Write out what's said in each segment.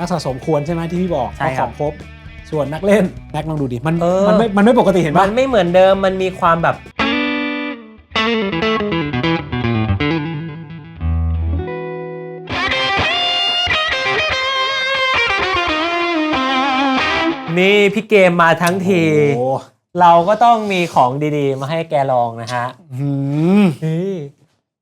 นักสะสมควรใช่ไหมที่พี่บอกใช่เอาคขรับองครบ ส่วนนักเล่นแม็กลองดูดิมันเออ มันไม่มันไม่ปกติเห็นมัปะนไม่เหมือนเดิมมันมีความแบบ นี่พี่เกมมาทั้งที โอ้โหเราก็ต้องมีของดีๆ มาให้แกลองนะฮะหืมนี่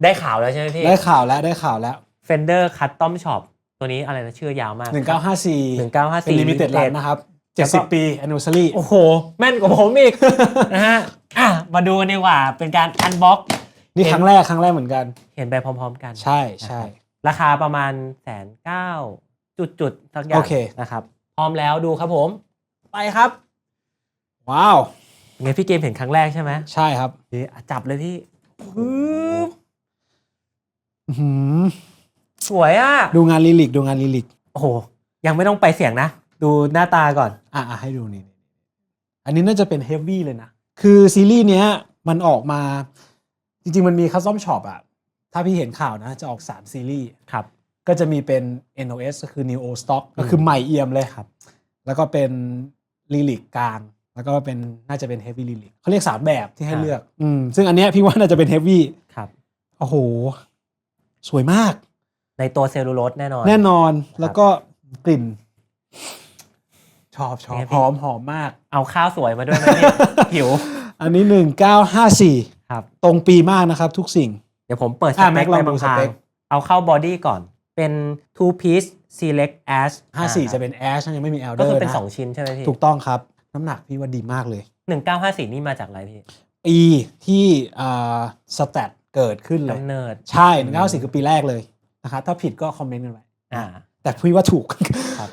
ได้ข่าวแล้วใช่ไหมพี่ ได้ข่าวแล้วได้ข่าวแล้ว Fender Custom Shop ตัวนี้อะไรนะชื่อยาวมาก 1954 1954เป็นลิมิเต็ด Limited ลันนะครับแล้วก็70 ปี anniversary โอ้โห แม่นกว่าผมอีก นะฮะอะมาดูกันดีกว่า เป็นการอันบ็อกนี่ครั้งแรกครั้งแรกเหมือนกัน เห็นไปพร้อมๆกัน ใช่ใช่ราคาประมาณแสนเก้าจุดๆสักอย่าโองเคนะครับ พร้อมแล้วดูครับผม ไปครับ ว้าวไงพี่เกมเห็นครั้งแรกใช่ไหมใช่ครับนี่อะจับเลยพี่ปึ๊บอื้อหือ สวยอะดูงานลิลิกดูงานลิลิกโอ้โหยังไม่ต้องไปเสียงนะ ดูหน้าตาก่อน อะอะให้ดูนี่นี่ อันนี้น่าจะเป็นเฮฟวี่เลยนะ คือซีรีส์เนี้ยมันออกมาจริง ๆ มันมีคัสตอมช็อปอะถ้าพี่เห็นข่าวนะ จะออก 3 ซีรีส์ครับ ก็จะมีเป็น NOS ก็คือ New Old Stock ก็คือใหม่เอี่ยมเลยครับ แล้วก็เป็นลิลิกกลาง แล้วก็เป็นน่าจะเป็น Heavy ลิลิกเขาเรียก 3 แบบที่ให้เลือก อืมซึ่งอันเนี้ยพี่ว่าน่าจะเป็น Heavy ครับโอ้โห สวยมาก ในตัวเซลลูโลสแน่นอน แน่นอนแล้วก็กลิ่น ชอบชอบเป็นไงพี่หอมหอมมาก เอาข้าวสวยมาด้วยไหมพี่หิว อันนี้หนึ่งเก้าห้าสี่ครับ ตรงปีมากนะครับทุกสิ่ง เดี๋ยวผมเปิดสอะเปแม็คกลองไปดูบางสทางเปคเอาเข้าบอดี้ก่อน เป็น two piece select ash ห้าสี่อ่จะเป็นแอชยังไม่มีแอลเดก็อคือร์เป็นนะสองชิ้นใช่ไหมพี่ ถูกต้องครับ น้ำหนักพี่ว่าดีมากเลยหนึ่งเก้าห้าสี่นี่มาจากอะไรพี่ ปีที่อ่าสแตทเกิดขึ้นเลยกำเนิด ใช่หนึ่งเก้าสี่คือปีแรกเลย นะครับถ้าผิดก็คอมเมนต์กันไว้อ่าแต่พี่ว่าถูกครับ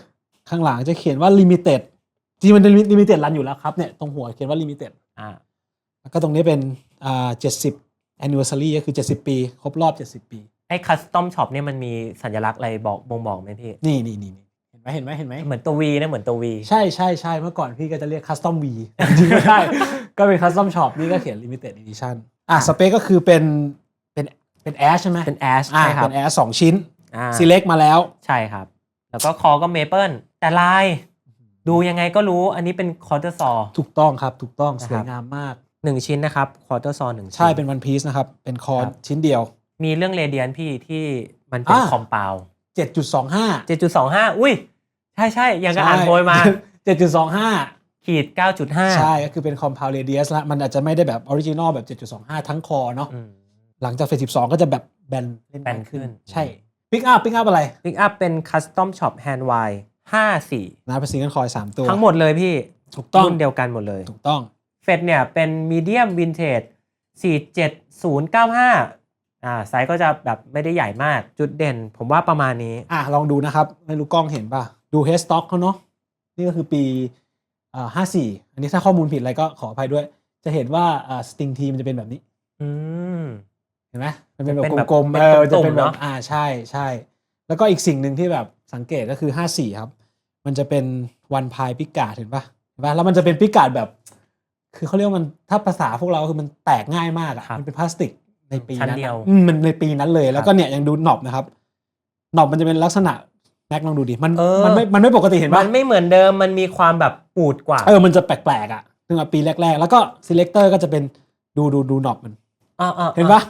ข้างหลังจะเขียนว่า limited จริงๆมันเป็น limited รันอยู่แล้วครับเนี่ยตรงหัวเขียนว่า limited อ่าแล้วก็ตรงนี้เป็นอ่า70 anniversary ก็คือ 70 ปี ครบรอบ 70 ปี ไอ้คัสตอมช็อปเนี่ยมันมีสัญลักษณ์อะไรบอกบ่งบอกไหมพี่นี่ นี่นี่นี่เห็นไหมเห็นไหมเห็นไหมเหมือนตัววีนะเหมือนตัววีใช่ใช่ใช่เมื่อก่อนพี่ก็จะเรียก custom V จริงๆไม่ใช่ก็เป็น custom shop นี่ก็เขียน limited edition อะสเปคก็คือเป็น เป็นเป็น ash ใช่ไหมเป็นแอชอ่าใช่ครับเป็น ash สองชิ้นอ่า select มาแล้ว ใช่ครับ แล้วก็คอก็เมเปิลแต่ลาย ดูยังไงก็รู้อันนี้เป็นคอร์เตอร์ซอ ถูกต้องครับถูกต้องนะสครับวยงามมาก หนึ่งชิ้นนะครับคอร์เตอร์ซอหนึ่งชิ้น ใช่เป็น one piece นะครับ เป็นคอครับ ชิ้นเดียว มีเรื่องเรเดียนพี่ที่มันเป็นอ่า คอมเปา7.25 เจ็ดจุดสองห้าอุ้ย ใช่ใช่ยังก็อ่านโพยมา 7.25 ขีดเก้าจุดห้าใช่ก็คือเป็น compound radius ละมันอาจจะไม่ได้แบบ original แบบ 7.25 ทั้งคอเนาะ หลังจากเฟส12ก็จะแบบแบนเล่นแบนขึ้น ใช่ pick up pick up อะไรพิกอัพเป็นคัสตอมช็อปแฮนด์ไวห้าสี่นะเป็นซิงเกิลคอย3ตัว ทั้งหมดเลยพี่ถูกต้องรุ่นเดียวกันหมดเลย ถูกต้องเฟดเนี่ยเป็นมีเดียมวินเทจสี่เจ็ดศูนย์เก้าห้าอ่าไซส์ก็จะแบบไม่ได้ใหญ่มากจุดเด่น ผมว่าประมาณนี้อะลองดูนะครับ ไม่รู้กล้องเห็นป่ะ ดู head stock เขาเนาะนี่ก็คือปีอ่า54อันนี้ถ้าข้อมูลผิดอะไรก็ขออภัยด้วย จะเห็นว่าอ่า sting team มันจะเป็นแบบนี้ อืมเห็นไหมมันเป็นแบเป็นแบบบกลมๆเป็นเออจะตุ่มๆเป็นแบเนบอะอ่าใช่ใช่ แล้วก็อีกสิ่งหนึ่งที่แบบสังเกตก็คือ54ครับ มันจะเป็นวันพายพิกาดเห็นป่ะเห็นป่ะแล้วมันจะเป็นพิกาดแบบ คือเขาเรียกว่ามันถ้าภาษาพวกเราคือมันแตกง่ายมากอะครับมันเป็นพลาสติกในปีชั้นนั้นเดียวอะอืมมันในปีนั้นเลย แล้วก็เนี่ยยังดูหนอบนะครับหนอบมันจะเป็นลักษณะแม็กลองดูดิมันเออมันไม่มันไม่ปกติเห็นมัป่ะนไม่เหมือนเดิมมันมีความแบบปูดกว่าเออมันจะแปลกๆอะถึงกับปีแรก ๆ แล้วก็ selector ก็จะเป็นดูดูดูหนอบมันอ่าๆๆเห็นปะ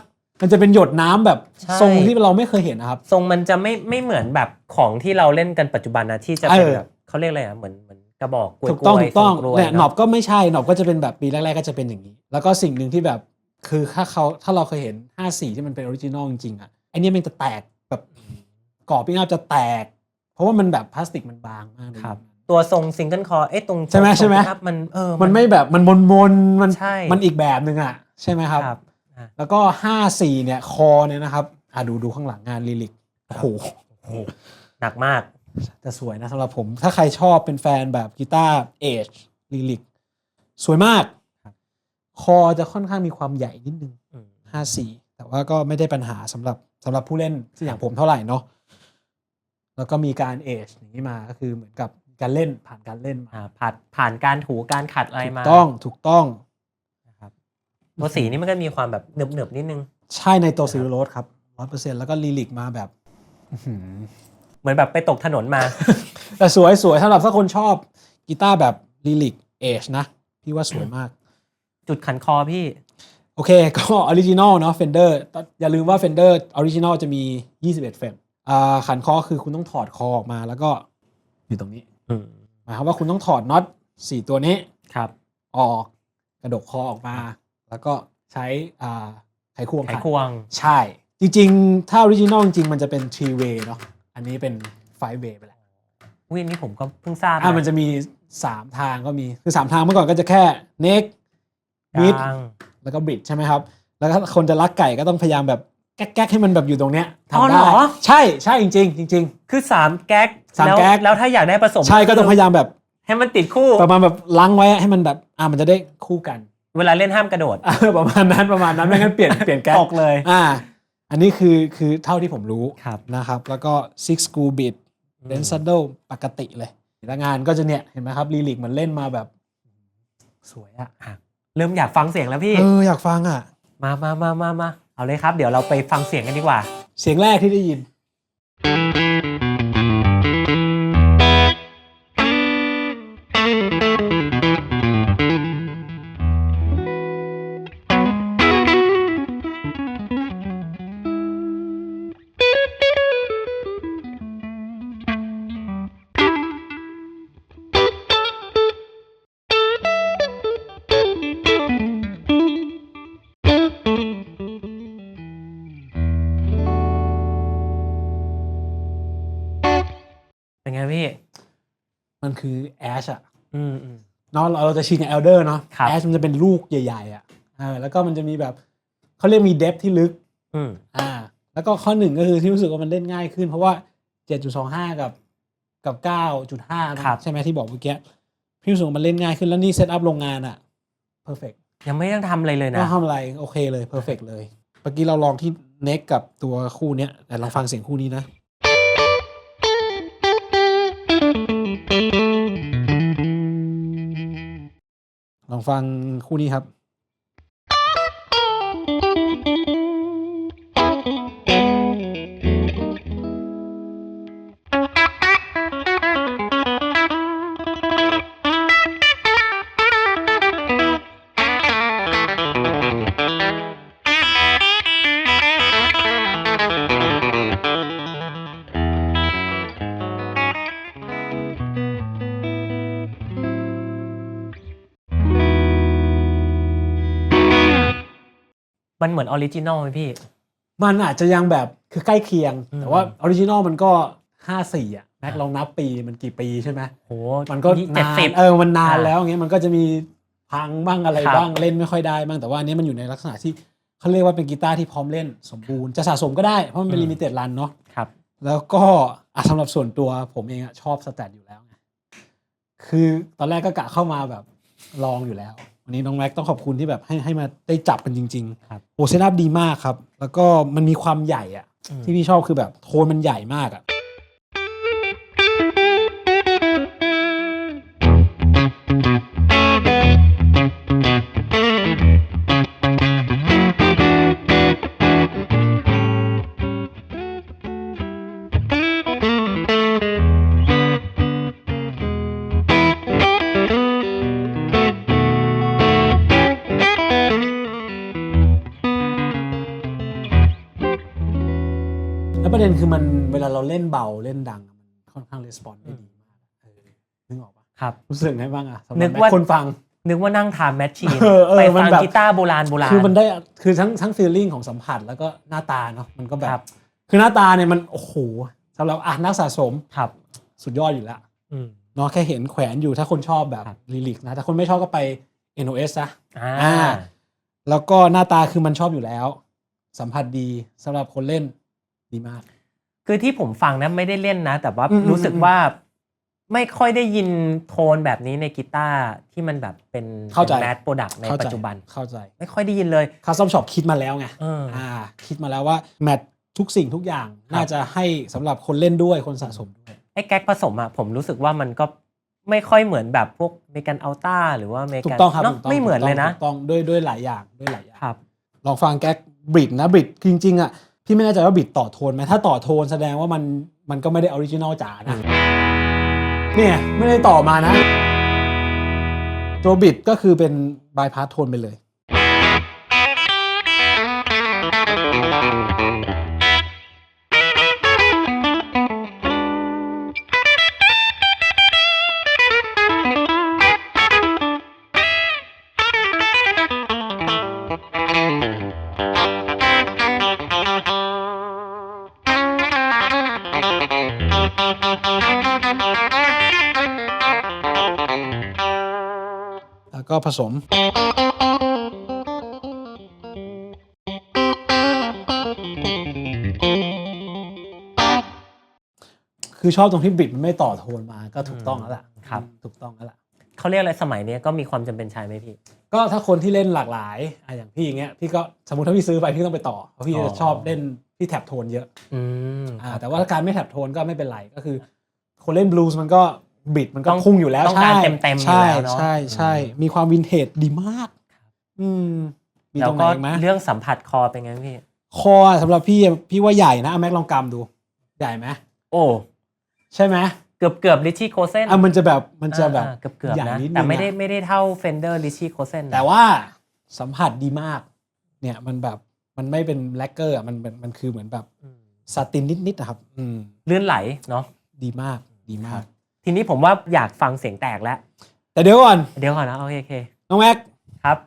มันจะเป็นหยดน้ำแบบใช่ ทรงที่เราไม่เคยเห็นนะครับ ทรงมันจะไม่ไม่เหมือนแบบของที่เราเล่นกันปัจจุบันนะที่จะเป็นเออ แบบเขาเรียกอะไรอะเหมือนเหมือนกระบอกกล้วยถูกต้องๆถูกต้องทรงกล้วยเนี่ยหนอบเะก็ไม่ใช่หนอบก็จะเป็นแบบปีแรกๆก็จะเป็นอย่างนี้ แล้วก็สิ่งหนึ่งที่แบบคือถ้าเขาถ้าเราเคยเห็น 54 ที่มันเป็นออริจินอลจริงๆอะไอเนี้ยมันจะแตกแบบกรอบปิ้งอัพจะแตก เพราะว่ามันแบบพลาสติกมันบางมากเลย ครับ ตัวทรงซิงเกิลคอเอ้ตรงใช่ไหมตรงใช่ไหมครับมันเออมันไม่แบบมันมนมนๆมันใช่ มันอีกแบบหนึ่งอะใช่ไหมครับ ครับอะ แล้วก็54เนี่ยคอเนี่ยนะครับอะดูดูข้างหลังงานลิลิกโอ้โหหนักมาก แต่สวยนะสำหรับผม ถ้าใครชอบเป็นแฟนแบบกีตาร์เอจลิลิกสวยมากครับคอจะค่อนข้างมีความใหญ่นิดนึงอืม54แต่ว่าก็ไม่ได้ปัญหาสำหรับสำหรับผู้เล่นที่อย่างผมเท่าไหร่เนาะแล้วก็มีการเอจอย่างนี้มาก็คือเหมือนกับการเล่นผ่านการเล่นมาอ่าผ่านผ่านการถูการขัดอะไรถูกมาต้องถูกต้องนะครับ ตัวสีนี่มันก็มีความแบบเนือบๆนิดนึง ใช่ในตัวซิลโรสครับร้อยเปอร์เซ็นต์แล้วก็ลิลิกมาแบบอื้อหือเหมือนแบบไปตกถนนมา แต่สวยสวยสำหรับถ้าคนชอบกีตาร์แบบลิลิกเอชนะ พี่ว่าสวยมาก จุดขันคอพี่ โอเค ก็ออริจินอลเนาะเฟนเดอร์อย่าลืมว่าเฟนเดอร์ออริจินอลจะมี 21 เฟรมอ่าขันคอคือคุณต้องถอดคอออกมาแล้วก็อยู่ตรงนี้อืมหมายความว่าคุณต้องถอดน็อตสี่ตัวนี้ครับ ออกกระดกคอออกมา แล้วก็ใช้อ่าไขควงไขขันควง ใช่ จริงๆ ถ้าออริจินอลจริงๆ มันจะเป็น three way เนาะอันนี้เป็น five way ไปแล้วอุ้ยอันนี้ผมก็เพิ่งทราบอ่ามันจะมี 3 ทางก็มีคือ 3 ทางเมื่อก่อนก็จะแค่ neck mid กลางแล้วก็ bridge ใช่ไหมครับ แล้วถ้าคนจะลักไก่ก็ต้องพยายามแบบแก๊กๆให้มันแบบอยู่ตรงเนี้ยอ๋อทำเหรได้อใช่ใช่จริงๆจริง คือสามแก๊กสามล้วแก๊ก แล้วถ้าอยากได้ผสมๆ ใช่ก็ต้องพยายามแบบให้มันติดคู่ ประมาณแบบล้างไว้ให้มันแบบอ่ามันจะได้คู่กัน เวลาเล่นห้ามกระโดดอ่าประมาณนั้นประมาณนั้นไม่งั้นเปลี่ยนเปลี่ยนแก๊กตกเลย อ่า อันนี้คือคือเท่าที่ผมรู้ครับนะครับ แล้วก็ six screw bit เดนซัดเดิลปกติเลยแล้วงานก็จะเนี่ย เห็นไหมครับลีลิกมันเล่นมาแบบ สวยอะอะเริ่มอยากฟังเสียงแล้วพี่ เออ อยากฟังอะมามามามามาเอาเลยครับ เดี๋ยวเราไปฟังเสียงกันดีกว่า เสียงแรกที่ได้ยิน ไงพี่มันคือแอชอะอืมอืม เนาะเราจะชินกับเอลเดอร์เนาะครับ แอชมันจะเป็นลูกใหญ่ๆอะเออแล้วก็มันจะมีแบบเขาเรียกมีเดฟที่ลึก อืมอ่า แล้วก็ข้อหนึ่งก็คือที่รู้สึกว่ามันเล่นง่ายขึ้น เพราะว่า 7.25 กับกับ 9.5นะครับใช่ไหมที่บอกเมื่อกี้พี่รู้สึกว่ามันเล่นง่ายขึ้นแล้วนี่เซตอัพโรงงานอะเพอร์เฟกยังไม่ต้องทำอะไรเลยไม่นะต้องทำอะไรโอเคเลยเพอร์เฟกเลย เมื่อกี้เราลองที่เน็กกับตัวคู่เนี้ยแต่ลองฟังเสียงคู่นี้นะ ฟังคู่นี้ครับ มันเหมือนออริจินอลไหมพี่ มันอาจจะยังแบบคือใกล้เคียง อืม แต่ว่าออริจินอลมันก็54อะแม็กลองนับปีมันกี่ปีใช่ไหมโหมันก็เจ็ดนานสิบเออมันนานอ่าแล้วอย่างเงี้ยมันก็จะมีพังบ้างอะไรครับ บ้างเล่นไม่ค่อยได้บ้างแต่ว่าอันนี้มันอยู่ในลักษณะที่เขาเรียกว่าเป็นกีตาร์ที่พร้อมเล่นสมบูรณ์จะสะสมก็ได้เพราะมันเป็นลิมิเต็ดรันเนาะ ครับ แล้วก็อะสำหรับส่วนตัวผมเองอะชอบสแตทอยู่แล้วไงคือตอนแรกก็กะเข้ามาแบบลองอยู่แล้ว วันนี้น้องแม็กต้องขอบคุณที่แบบให้ให้มาได้จับกันจริงครับๆโอเซนับดีมากครับ แล้วก็มันมีความใหญ่อะอืมที่พี่ชอบคือแบบโทนมันใหญ่มากอะ เวลาเราเล่นเบาเล่นดังอะมันค่อนข้างรีสปอนได้ดีมากเออนึกออกปะครับรู้สึกไงบ้างอะสำหนึรับกว่าคนฟังนึกว่านั่งทานแมชชีนเออเออไปมันฟังแบบกีตาร์โบราณโบราณคือมันได้คือทั้งทั้งฟีลลิ่งของสัมผัสแล้วก็หน้าตาเนาะมันก็แบครับบคือหน้าตาเนี่ยมันโอ้โหสำหรับอะนักสะสมครับ สุดยอดอยู่แล้วอืมเนาะแค่เห็นแขวนอยู่ถ้าคนชอบแบบครับลิลิกนะถ้าคนไม่ชอบก็ไป NOS นะอ่าอ่าแล้วก็หน้าตาคือมันชอบอยู่แล้ว สัมผัสดีสำหรับคนเล่นดีมาก คือที่ผมฟังนะไม่ได้เล่นนะ แต่ว่าอืมอืมรู้สึกว่าไม่ค่อยได้ยินโทนแบบนี้ในกีตาร์ที่มันแบบเป็นเข้าใจ แมสโปรดักต์ในเข้าปัจใจจุบัน เข้าใจไม่ค่อยได้ยินเลยคัสตอมช็อปคิดมาแล้วไง เออ อ่าคิดมาแล้วว่าแมททุกสิ่งทุกอย่างครับ น่าจะให้สำหรับคนเล่นด้วยคนสะสมด้วย ไอ้แก๊กผสมอะผมรู้สึกว่ามันก็ไม่ค่อยเหมือนแบบพวกเมกันอัลต้าหรือว่าเมถูกักต้องครับเนาะถูกต้องไม่เหมือนเลยนะถูกต้องด้วยด้วยหลายอย่างด้วยหลายอย่าง ครับ ลองฟังแก๊กบริดนะบริดจริงๆอะ พี่ไม่แน่ใจว่าบิดต่อโทนไหมถ้าต่อโทนแสดงว่ามันมันก็ไม่ได้ออริจินอลจ๋านะเนี่ยไม่ได้ต่อมานะ ตัวบิดก็คือเป็นบายพาสโทนไปเลย ผสม คือชอบตรงที่บิดมันไม่ต่อโทนมาก็ถูกต้องแล้วล่ะครับ ถูกต้องแล้วล่ะ เขาเรียกอะไรสมัยเนี้ยก็มีความจำเป็นใช่ไหมพี่ ก็ถ้าคนที่เล่นหลากหลายอะอย่างพี่อย่างเงี้ยพี่ก็สมมติถ้าพี่ซื้อไปพี่ต้องไปต่อเพราะพี่อ๋อ จะชอบเล่นที่แท็บโทนเยอะอืม อ่าแต่ว่าการไม่แท็บโทนก็ไม่เป็นไรก็คือ คนเล่นบลูส์มันก็ บิดมันก็ต้องพุ่งอยู่แล้วต้องการใช่เต็มๆอยู่ใช่แล้วเนอะใช่ใช่อืมมีความวินเทจดีมาก อืมมีแล้ตวรงไหนก็อีกไหม เรื่องสัมผัสคอเป็นไงพี่ คอสำหรับพี่อะพี่ว่าใหญ่นะเอาแม็กลองกำดู ใหญ่ไหมโอ้ ใช่ไหมเกือบเกือบลิชี่โคเซนอะมันจะแบบมันจะแบบ เกือบเกือบใหญ่นะนิดนึงแต่ไม่ได้อะ ไม่ได้เท่าเฟนเดอร์ลิชี่โคเซนแต่ว่าสัมผัสดีมาก เนี่ยมันแบบมันไม่เป็นแลกเกอร์อะมันมันมันคือเหมือนแบบซาตินนิดๆนะครับ อืมลื่นไหลเนาะ ดีมากดีมาก ทีนี้ผมว่าอยากฟังเสียงแตกแล้ว แต่เดี๋ยวก่อน เดี๋ยวก่อนนะโอเคโอเคน้องแม็กครับ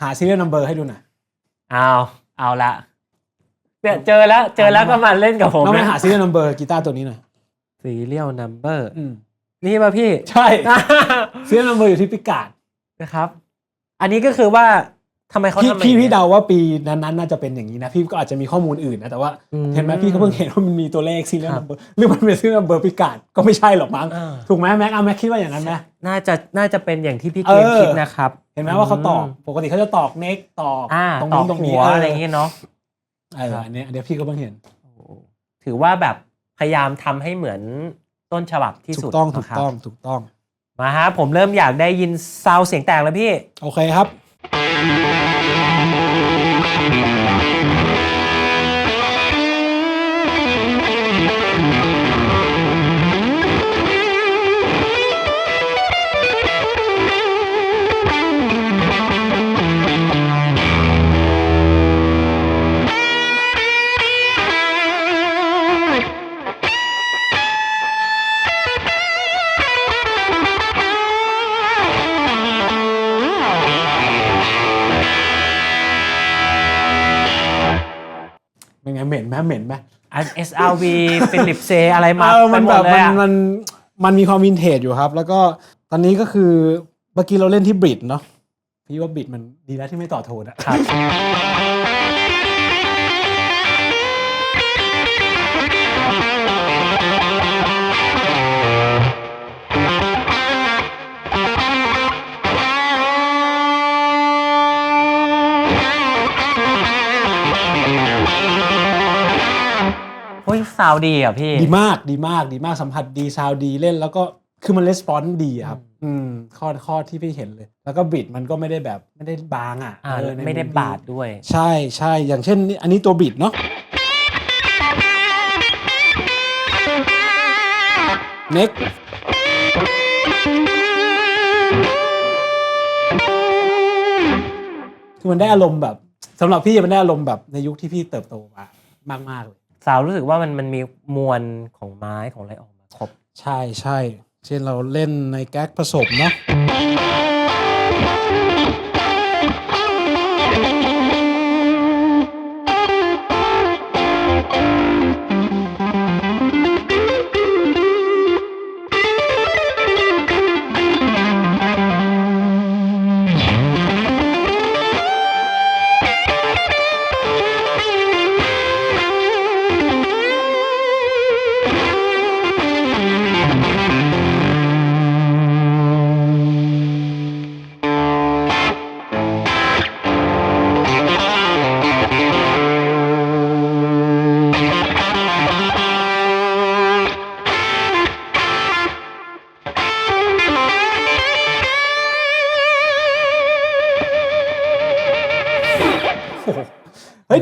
หา serial number ให้ดูหน่อยเอาเอาละเนี่ยเจอแล้วเจอแล้วก็มาเล่นกับผมน้องแม็กนะหา serial number กีตาร์ตัวนี้หน่อย serial number อืมนี่ป่ะพี่ ใช่ serial number อยู่ที่พิกาดนะครับ อันนี้ก็คือว่า ทำไมเขาพี่ทำพี่อย่งพี่งี้ยเดาว่าปีนั้นๆน่าจะเป็นอย่างนี้นะ พี่ก็อาจจะมีข้อมูลอื่นนะแต่ว่าอืมเห็นไหมพี่ก็เพิ่งเห็นว่ามันมีตัวเลข serial ครับ number หรือมันเป็น serial number พิกาดก็ไม่ใช่หรอกมั้งอ่า ถูกไหมแม็กเอาแม็กคิดว่าอย่างนั้นไหม น่าจะน่าจะเป็นอย่างที่พี่เอเกอมคิดนะครับเห็นไหมว่าเขาตอกปกติเขาจะตอกเน็กตอกอ่าตรงต่อนี้ตรงหันี้วเอะไรอย่างเงี้ยเนาะ เอออันเนี้ยอันเนี้ยพี่ก็เพิ่งเห็น ถือว่าแบบพยายามทำให้เหมือนต้นฉบับที่ถูสุดกต้องถูกนะครับต้องถูกต้อง มาฮะผมเริ่มอยากได้ยินซาวเสียงแตกแล้วพี่ โอเคครับเป็ นไงเหม็นไหมเหม็นไหมอัน SRV ฟิลิปเซอะไรมาเออมันไปหแบดบเลยมันอะมันมันมีความวินเทจอยู่ครับ แล้วก็ตอนนี้ก็คือเมื่อกี้เราเล่นที่บริดเนาะพี่ว่าบริดมันดีแล้วที่ไม่ต่อโทนอะครับ ซาวดีอะพี่ ดีมากดีมากดีมากสัมผัสดีซาวด์ดีเล่นแล้วก็คือมันレスปอนส์ดีอะครับ อืมข้อข้อที่พี่เห็นเลย แล้วก็บิดมันก็ไม่ได้แบบไม่ได้บางอะอ่าเออในไม่ได้มุพี่บาดด้วย ใช่ใช่อย่างเช่นนี่อันนี้ตัวบิดเนาะ เน็กคือมันได้อารมณ์แบบสำหรับพี่มันได้อารมณ์แบบในยุคที่พี่เติบโตมามากๆเลย สาวรู้สึกว่ามันมันมีมวลของไม้ของอะไรออกมาครบ ใช่ใช่ เช่นเราเล่นในแก๊กผสมเนาะ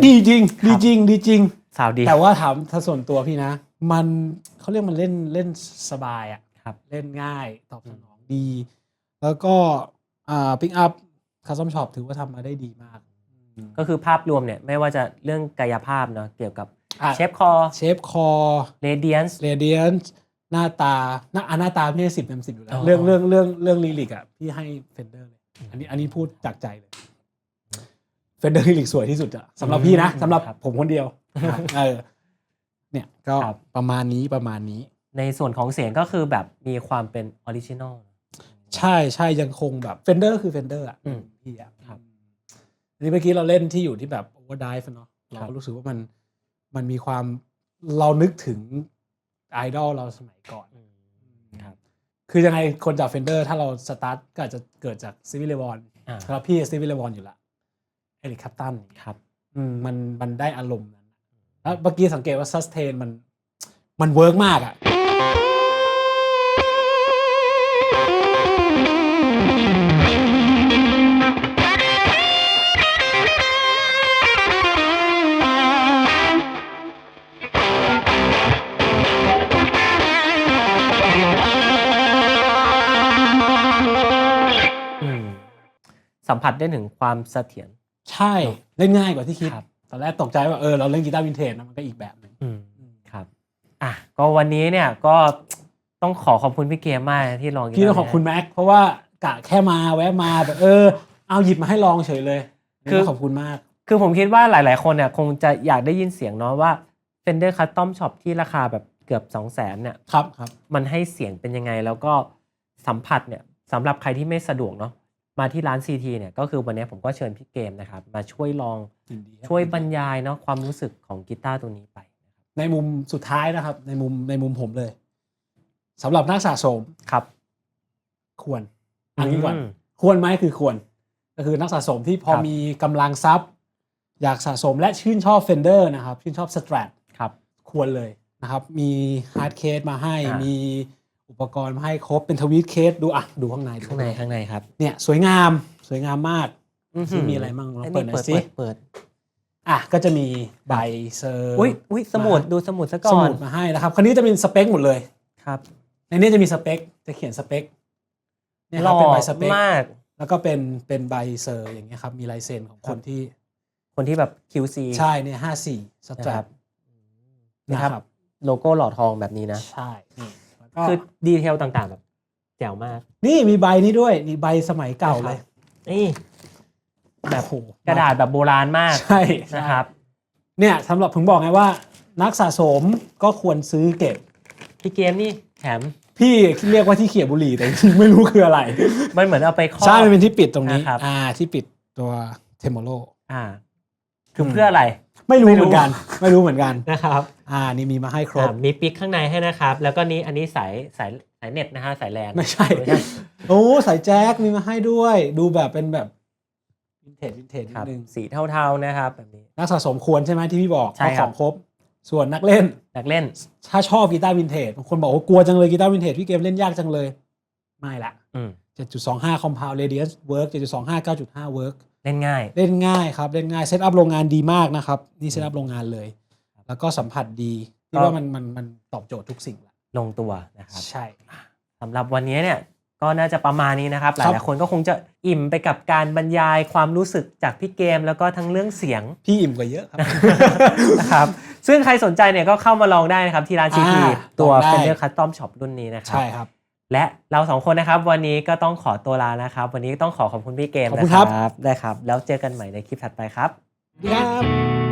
ดีจริง ดีจริง ดีจริง สาวดี แต่ว่าถามถ้าส่วนตัวพี่นะ มันเขาเรียกมันเล่นเล่นสบายอะ่ะครับเล่นง่ายตอบสนองดี แล้วก็อ่าปิกอัพคัสตอมช็อปถือว่าทำมาได้ดีมากอืมก็คือภาพรวมเนี่ยไม่ว่าจะเรื่องกายภาพเนาะเกี่ยวกับอะเชฟคอเชฟคอเรเดียนส์เรเดียนหน้าตาหน้าอะหน้าตาพี่ให้สิบเต็มสิบอยู่แล้อ๋วอเรื่องเรื่องเรื่องเรื่องลิลิกอะพี่ให้เฟนเดอร์เลยอันนี้อันนี้พูดจากใจเลย เฟนเดอร์ลิลิกสวยที่สุดอะสำหรับพี่นะสำหรับครับผมคนเดียวเออเนี่ยก็ครับประมาณนี้ประมาณนี้ ในส่วนของเสียงก็คือแบบมีความเป็นออริจินอลใช่ใช่ยังคงแบบเฟนเดอร์คือเฟนเดอร์อะอืมพี่อะครับอันนี้เมื่อกี้เราเล่นที่อยู่ที่แบบโอเวอร์ดิฟเนาะเราครัก็บรู้สึกว่ามันมันมีความเรานึกถึงไอดอลเราสมัยก่อนครับคือยังไงคนจากเฟนเดอร์ถ้าเราสตาร์ทก็อาจจะเกิดจากซิวิเลวอนอ่าสำหรับพี่ซิวิเลวอนอยู่ละ เอริคคัปตันครับอืมมันมันได้อารมณ์นั้นแล้วเมื่อกี้สังเกตว่าซัสเทนมันมันเวิร์กมากอะอืมสัมผัสได้ถึงความเสถียร ใช่เล่นง่ายกว่าที่คิด ครับตอนแรกตกใจว่าเออเราเล่นกีตาร์วินเทจนะมันก็อีกแบบหนึ่งอืมครับอะก็วันนี้เนี่ยก็ต้องขอขอบคุณพี่เกมมากนะที่ลองพี่ต้องขอบคุณแม็กเพราะว่ากะแค่มาแวะมาแบบเออ เอาหยิบมาให้ลองเฉยเลยคือขอบคุณมาก คือผมคิดว่าหลาย ๆ คนเนี่ยคงจะอยากได้ยินเสียงเนาะว่า Fender Custom Shop ที่ราคาแบบเกือบ 2 0 0 0 0นเนี่ยครับครับ มันให้เสียงเป็นยังไงแล้วก็สัมผัสเนี่ยสำหรับใครที่ไม่สะดวกเนาะ มาที่ร้าน CT เนี่ยก็คือวันนี้ผมก็เชิญพี่เกมนะครับ มาช่วยลองยินดีครับช่วยบรรยายเนาะความรู้สึกของกีตาร์ตัวนี้ไปนะครับในมุมสุดท้ายนะครับ ในมุมในมุมผมเลยสำหรับนักสะสมครับ ควรอันนี้ก่อนมควรไหมคือควร ก็คือนักสะสมที่พอครับมีกำลังทรัพย์ อยากสะสมและชื่นชอบ Fender นะครับ ชื่นชอบ Strat ครับ ควรเลยนะครับ มีฮาร์ดเคสมาให้อ่ามีมี อุปกรณ์มาให้ครบเป็นทวีตเคสดูอะดูข้างในดูข้างในข้างในครับ เนี่ยสวยงามสวยงามมากซึ่งมีอะไรบ้างลองอันเปินี้ดหน่เปิอดยสิเปิดเปิดอะก็จะมีใบเซอร์อุ้ยอุ้ยสมุดดูสมุดซะก่สอมุนดมาให้นะครับคันนี้จะเป็นสเปคหมดเลยครับ ในนี้จะมีสเปคจะเขียนสเปคเนี่ยหครัล่บอเป็นใบสเปคมาก แล้วก็เป็นเป็นใบเซอร์อย่างเงี้ยครับ มีลายเซ็นของคนที่ คนที่แบบ QC ใช่เนี่ยห้าสี่สตนะรัครัปบนะนะคครัรับบโลโก้หล่อทองแบบนี้นะ ใช่นี่แล้วก็ คือดีเทลต่างๆแบบแจ๋วมาก นี่มีใบนี้ด้วยนี่ใบสมัยเก่าเลย นี่แบบโอ้โหกระดาษแบบโบราณมากใช่ใช่นะครับ เนี่ยสำหรับผมบอกไงว่า นักสะสมก็ควรซื้อเก็บพี่เกมนี่แถมพี่เรียกว่าที่เขียบบุหรี่แต่จริงๆไม่รู้คืออะไร มันเหมือนเอาไปครอบใช่มันเป็นที่ปิดตรงนี้นะครับอ่าที่ปิดตัวเทมโมโลอ่า คือเพื่ออะไร ไม่รู้ไม่เหรู้มือนกัน ไม่รู้เหมือนกันนะครับ อ่านี่มีมาให้ครบอ่ามีปิกข้างในให้นะครับ แล้วก็นี้อันนี้สายสายสายเน็ตนะฮะสายแลนไม่ใช่ไม่ใช่โอ้สายแจ็คมีมาให้ด้วย ดูแบบเป็นแบบวินเทจวินเทจนิครัดบนึงสีเทาๆนะครับแบบนี้นักสะสมควรใช่ไหมที่พี่บอกใช่ครับเอาของครบ ส่วนนักเล่นอยากเล่น ถ้าชอบกีตาร์วินเทจบางคนบอกว่ากลัวจังเลยกีตาร์วินเทจพี่เกมเล่นยากจังเลย ไม่ละอืม7.25 compound radius work 7.25 9.5 work เล่นง่าย เล่นง่ายครับเล่นง่ายเซตอัพโรงงานดีมากนะครับ นี่เซตอัพโรงงานเลย แล้วก็สัมผัสดีที่ก็ว่ามันมันมันตอบโจทย์ทุกสิ่งละลงตัวนะครับใช่สำหรับวันนี้เนี่ยก็น่าจะประมาณนี้นะครับหครับลายๆคนก็คงจะอิ่มไปกับการบรรยายความรู้สึกจากพี่เกม แล้วก็ทั้งเรื่องเสียง พี่อิ่มกว่าเยอะครับนะครับซึ่งใครสนใจเนี่ยก็เข้ามาลองได้นะครับที่ร้านอ่า CT ตัวลองได้ Fender Custom Shop รุ่นนี้นะครัใช่ครับ และเราสองคนนะครับ วันนี้ก็ต้องขอตัวลานะครับ วันนี้ต้องขอขอบคุณพี่เกมขอบคุนะณคครัรับ บได้ครับ แล้วเจอกันใหม่ในคลิปถัดไปครับ ครับ